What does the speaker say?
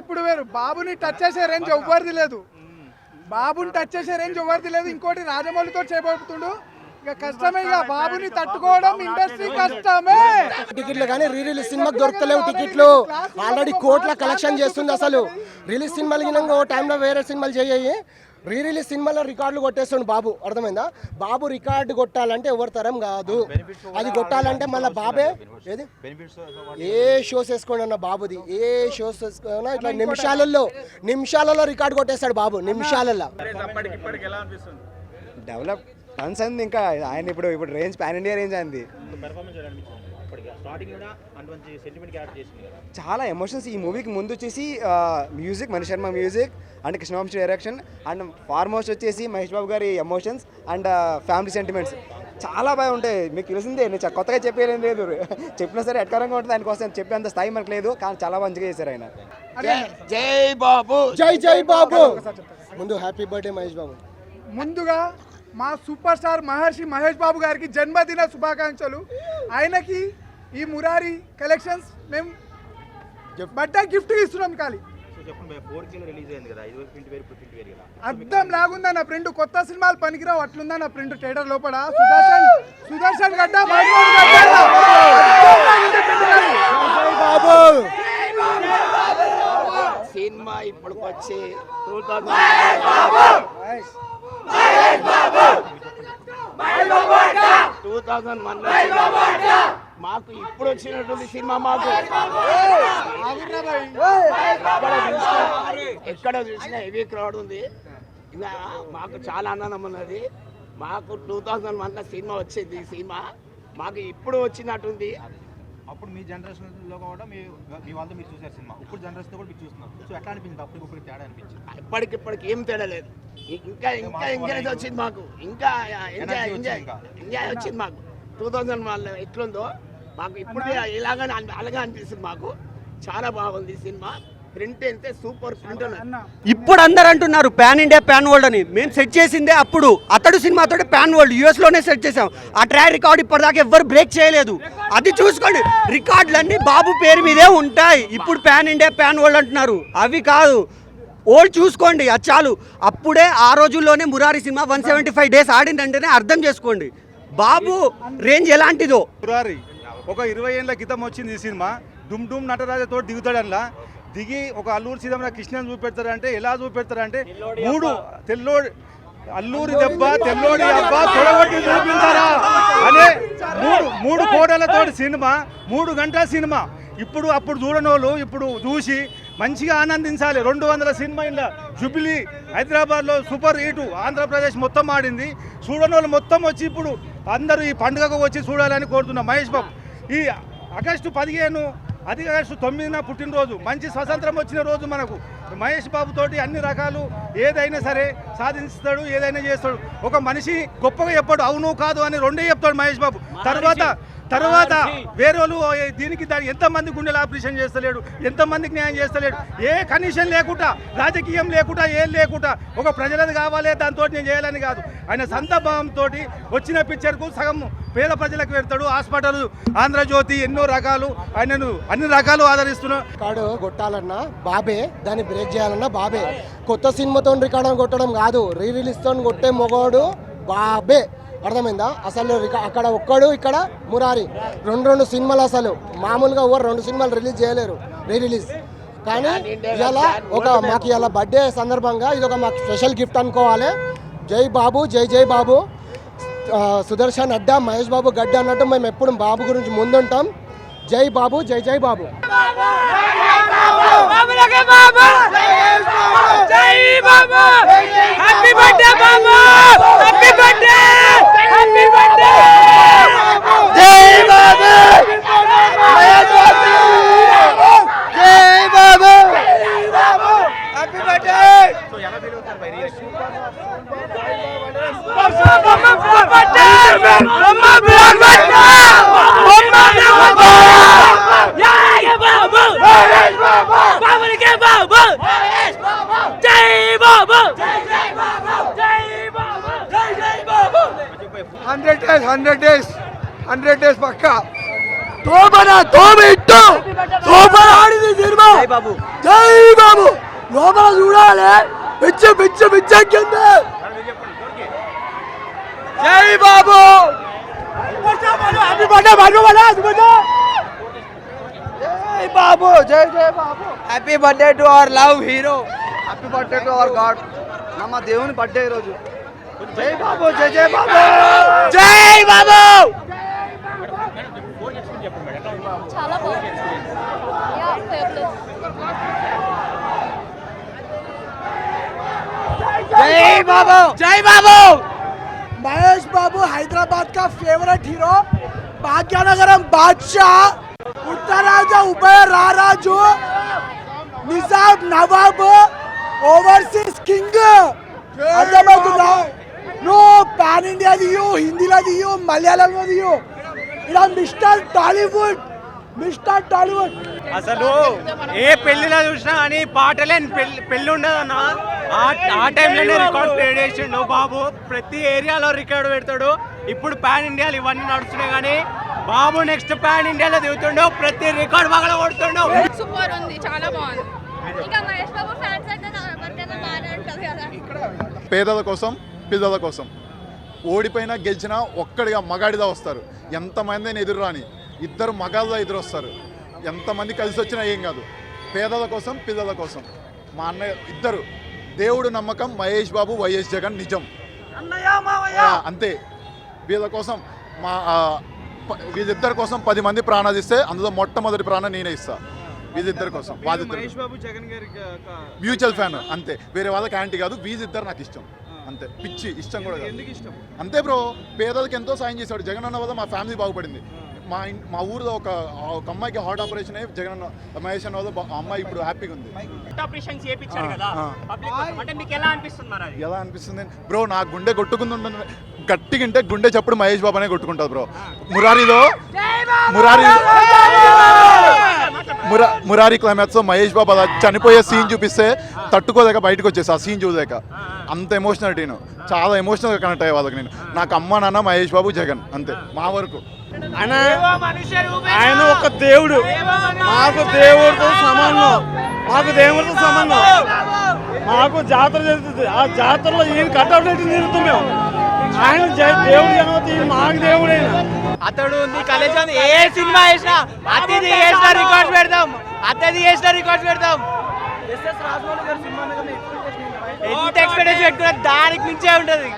ఇప్పుడు వేరు. బాబుని టచ్ చేసే రేంజ్ ఎవ్వరిది లేదు. బాబుని టచ్ చేసే రేంజ్ ఎవరిది లేదు. ఇంకోటి రాజమౌళితో చేయబోతుండు ఇక కష్టమే ఇక బాబుని తట్టుకోవడం ఇండస్ట్రీ కష్టమే. టికెట్లు కానీ రీ రిలీజ్ సినిమాకి దొరకలేవు టికెట్లు. ఆల్రెడీ కోట్ల కలెక్షన్ చేస్తుంది అసలు. రిలీజ్ సినిమాలు గినంగా ఓ టైంలో వేరే సినిమాలు చేయి. రీ రిలీజ్ సినిమాలో రికార్డులు కొట్టేస్తుండు బాబు. అర్థమైందా? బాబు రికార్డు కొట్టాలంటే ఎవరి తరం కాదు. అది కొట్టాలంటే మళ్ళీ బాబే? ఏది? ఏ షోస్ వేసుకోండి అన్న బాబుది. ఏ షోస్ వేసుకున్నా ఇట్లా నిమిషాలలో నిమిషాలలో రికార్డు కొట్టేస్తాడు బాబు నిమిషాలలో. డెవలప్ టన్స్ అంది ఇంకా. ఆయన ఇప్పుడు ఇప్పుడు రేంజ్ పాన్ ఇండియా రేంజ్ అంది. స్టార్టింగ్ కూడా అంత మంచి సెంటిమెంట్ క్యారెక్టర్ చేసింది. కదా చాలా ఎమోషన్స్ ఈ మూవీకి ముందు వచ్చేసి music Mani Sharma music and Krishnavamsi direction and foremost వచ్చేసి మహేష్ బాబు గారి ఎమోషన్స్ అండ్ ఫ్యామిలీ సెంటిమెంట్స్ చాలా బాగా ఉంటాయి. మీకు తెలిసిందే నేను కొత్తగా చెప్పేది లేదు. చెప్పినా సరే ఎట్కరంగా ఉంటుంది దానికోసం చెప్పేంత స్థాయి మనకు లేదు. కానీ చాలా మంచిగా చేశారు ఆయన. జై బాబు. జై జై బాబు. ముందు హ్యాపీ బర్త్డే మహేష్ బాబు. ముందుగా మా సూపర్ స్టార్ మహర్షి మహేష్ బాబు గారికి జన్మదిన శుభాకాంక్షలు. ఆయనకి ఈ మురారి కలెక్షన్స్ మేము బర్త్డే గిఫ్ట్ ఇస్తున్నాం ఖాళీ. ఇప్పుడు అర్థం లాగుందా నా ప్రింట్? కొత్త సినిమాలు పనికిరావు అట్లుందా నా ప్రింట్? థియేటర్ లోపల? సుదర్శన్ సుదర్శన్ గడ్డ సినిమా ఇప్పటికి వచ్చి టూ థౌజండ్ వన్ మాకు ఇప్పుడు వచ్చినటువంటి సినిమా మాకు. ఎక్కడ చూసినా- హెవీ క్రౌడ్ ఉంది. ఇంకా మాకు చాలా ఆనందం ఉన్నది. మాకు టూ థౌజండ్ వన్లో సినిమా వచ్చింది ఈ సినిమా. మాకు ఇప్పుడు వచ్చినట్టుంది. అప్పుడు మీ జనరేషన్లో కూడా మీ మీ వాళ్ళతో మీరు చూసారు సినిమా. ఇప్పుడు జనరేషన్తో కూడా మీరు చూస్తున్నారు. సో ఎట్లా అనిపించింది? అప్పుడు ఇప్పుడు తేడా అనిపించింది? ఇప్పటికిప్పటికి ఏం తేడా లేదు. ఇంకా ఇంకా ఎంకరేజ్ వచ్చింది మాకు. ఇంకా ఎంజాయ్ ఎంజాయ్. ఎంజాయ్ వచ్చింది మాకు. టూ థౌజండ్ వన్ ఎట్లుందో మాకు ఇప్పుడు ఇలాగనే అనిపి- అలాగే అనిపిస్తుంది మాకు. చాలా బాగుంది సినిమా. ప్రింట్ అయితే సూపర్ ప్రింట్ ఇప్పుడు అందరు అంటున్నారు పాన్ ఇండియా పాన్ వరల్డ్ అని. మేము సెట్ చేసిందే అప్పుడు. అతడు సినిమాతో పాన్ వరల్డ్ యూఎస్లోనే సెట్ చేసాం ఆ ట్రాక్ రికార్డ్ ఇప్పటిదాకా ఎవ్వరు బ్రేక్ చేయలేదు. అది చూసుకోండి. రికార్డులన్నీ బాబు పేరు మీదే ఉంటాయి. ఇప్పుడు పాన్ ఇండియా పాన్ వరల్డ్ అంటున్నారు. అవి కాదు. ఓల్డ్ చూసుకోండి. అది చాలు. అప్పుడే ఆ రోజుల్లోనే Murari cinema one seventy five days ఆడిందంటేనే అర్థం చేసుకోండి. బాబు రేంజ్ ఎలాంటిదో? ఫిబ్రవరి ఒక ఇరవై ఏళ్ళ క్రితం వచ్చింది ఈ సినిమా. డుమ్ డుమ్ నటరాజతో దిగుతాడు దిగి ఒక అల్లూరు సీతమ్మ కృష్ణని చూపెడతారంటే ఎలా చూపెడతారంటే మూడు తెల్లో అల్లూరి దెబ్బ తెల్లోడి దెబ్బ తొడగొట్టి చూపించారా? అనే మూడు మూడు కోటలతో సినిమా మూడు గంటల సినిమా. ఇప్పుడు అప్పుడు చూడనోళ్ళు ఇప్పుడు చూసి మంచిగా ఆనందించాలి. రెండు వందల సినిమా ఇలా జుబిలీ హైదరాబాద్లో సూపర్ హీటు ఆంధ్రప్రదేశ్ మొత్తం ఆడింది. చూడనోళ్ళు మొత్తం వచ్చి ఇప్పుడు అందరూ ఈ పండుగకు వచ్చి చూడాలని కోరుతున్నాం. మహేష్ బాబు ఈ ఆగస్టు పదిహేను అది ఆగస్టు తొమ్మిదిన పుట్టినరోజు మంచి స్వతంత్రం వచ్చిన రోజు మనకు. మహేష్ బాబు తోటి అన్ని రకాలు ఏదైనా సరే సాధిస్తాడు ఏదైనా చేస్తాడు. ఒక మనిషి గొప్పగా చెప్పాడు అవును కాదు అని రెండే చెప్తాడు మహేష్ బాబు. తర్వాత తర్వాత వేరే వాళ్ళు దీనికి దానికి ఎంతమంది గుండెలు ఆపరేషన్ చేస్తలేడు ఎంతమందికి న్యాయం చేస్తలేడు ఏ కనీషన్ లేకుండా రాజకీయం లేకుండా ఏం లేకుండా ఒక ప్రజలది కావాలి దాంతో నేను చేయాలని కాదు. ఆయన సొంత భావంతో వచ్చిన పిక్చర్కు సగం పేద ప్రజలకు పెడతాడు హాస్పిటల్ ఆంధ్రజ్యోతి ఎన్నో రకాలు ఆయనను అన్ని రకాలు ఆదరిస్తున్నాడు రికార్డు కొట్టాలన్నా బాబే దాన్ని బ్రేక్ చేయాలన్నా బాబే. కొత్త సినిమాతో రికార్డు కొట్టడం కాదు రీ రిలీజ్తో కొట్టే మొగోడు బాబే. అర్థమైందా అసలు అక్కడ ఒక్కడు ఇక్కడ మురారి రెండు రెండు సినిమాలు అసలు మామూలుగా ఎవరు రెండు సినిమాలు రిలీజ్ చేయలేరు రీ రిలీజ్ కానీ ఇలా ఒక మాకు ఇలా బర్త్డే సందర్భంగా ఇది ఒక మాకు స్పెషల్ గిఫ్ట్ అనుకోవాలి జై బాబు జై జై బాబు సుదర్శన్ అడ్డా మహేష్ బాబు గడ్డ అన్నట్టు మేము ఎప్పుడు బాబు గురించి ముందుంటాం జై బాబు జై జై Babu so hundred days hundred days hundred days పక్కా తోబనా తోబిట్టు సూపర్ ఆడింది సినిమా బాబు జై బాబు లోపల చూడాలి పిచ్చ పిచ్చ పిచ్చెక్కింది జై బాబు హ్యాపీ బర్త్డే బాబు జై బాబు జై జై Babu happy birthday to our love hero happy birthday to our god నమ్మ దేవుని బర్త్డే ఈరోజు జై బాబు జై జై బాబు జై బాబు చాలా బాగుంది. యా ఫేవరెట్ జై బాబు! జై బాబు! మహేష్ బాబు హైదరాబాద్ కా ఫేవరెట్ హీరో భాగ్యనగరం బాద్షా ఉత్తరాజ ఉభయ రారాజు నిజాం నవాబ్ ఓవర్సీస్ కింగ్ అర్థమవుతుందా నువ్వు పాన్ ఇండియా దియు హిందీలో దియు మలయాళంలో దియు ఇలా మిస్టర్ టాలీవుడ్ మిస్టర్ టాలీవుడ్ అసలు ఏ పెళ్ళిలో చూసినా కానీ పాటలే పెళ్ళి ఉండదన్న. ఆ ఆ టైంలోనే రికార్డ్ క్రియేట్ చేసిండు బాబు. ప్రతి ఏరియాలో రికార్డు పెడతాడు. ఇప్పుడు పాన్ ఇండియాలో ఇవన్నీ నడుస్తున్నాయి కానీ బాబు నెక్స్ట్ పాన్ ఇండియాలో దిగుతుండు. ప్రతి రికార్డ్ పగల కొడుతుండు. సూపర్ ఉంది చాలా బాగుంది. ఇంకా మహేష్ బాబు ఫ్యాన్స్ అంటే నా ఎవరికైనా బాగానే ఉంటుంది కదా. పేదల కోసం పిల్లల కోసం. ఓడిపోయినా గెలిచినా ఒక్కడిగా మగాడిదా వస్తారు. ఎంతమందిని ఎదురు రాని ఇద్దరు మగాళ్ళ ఎదురు వస్తారు ఎంతమంది కలిసి వచ్చినా ఏం కాదు. పేదల కోసం పిల్లల కోసం. మా అన్నయ్య ఇద్దరు. దేవుడు నమ్మకం మహేష్ బాబు వైఎస్ జగన్ నిజం. అంతే. వీళ్ళ కోసం మా వీళ్ళిద్దరి కోసం పది మంది ప్రాణాలు ఇస్తే అందులో మొట్టమొదటి ప్రాణం నేనే ఇస్తా. వీళ్ళిద్దరి కోసం వాళ్ళిద్దరు మ్యూచువల్ ఫ్యాన్ అంతే. వేరే వాళ్ళకి యాంటీ కాదు వీళ్ళిద్దరు నాకు ఇష్టం. అంతే. పిచ్చి ఇష్టం కూడా కాదు. అంతే బ్రో పేదలకు ఎంతో సాయం చేశాడు. జగన్ అన్న వల్ల మా ఫ్యామిలీ బాగుపడింది. మా మా ఊరిలో ఒక ఒక అమ్మాయికి హార్ట్ ఆపరేషన్ అయ్యి జగన్ మహేష్ అన్న వల్ల అమ్మాయి ఇప్పుడు హ్యాపీగా ఉంది. అంటే ఎలా అనిపిస్తుంది బ్రో నా గుండె కొట్టుకుంది గట్టిగా ఉంటే గుండె చప్పుడు మహేష్ బాబు అనే కొట్టుకుంటుంది బ్రో. మురారిలో మురారి మురా మురారి క్లైమాక్స్ మహేష్ బాబు అలా చనిపోయే సీన్ చూపిస్తే తట్టుకోలేక బయటకు వచ్చేసి ఆ సీన్ చూడలేక. అంత ఎమోషనల్ నేను చాలా ఎమోషనల్గా కనెక్ట్ అయ్యే వాళ్ళకి నేను. నాకు అమ్మ నాన్న మహేష్ బాబు జగన్. అంతే. మా వరకు. ఆయన ఆయన ఒక దేవుడు. మాకు దేవుడితో సమానం మాకు దేవుడితో సమానం మాకు జాతర జరుగుతుంది. ఆ జాతరలో ఈయన కట్అవుట్ అయితే నిలుస్తాం మేము ఆయన దేవుడు జనవతి మాకు దేవుడైన అతడు నీ కలేజం ఏ సినిమా వేసినా అతిథి చేసిన రికార్డ్స్ పెడతాం అతిథి చేసిన రికార్డ్స్ పెడతాం ఎంత ఎక్స్పెక్టేషన్ పెట్టుకున్నా దానికి మించే ఉంటుంది.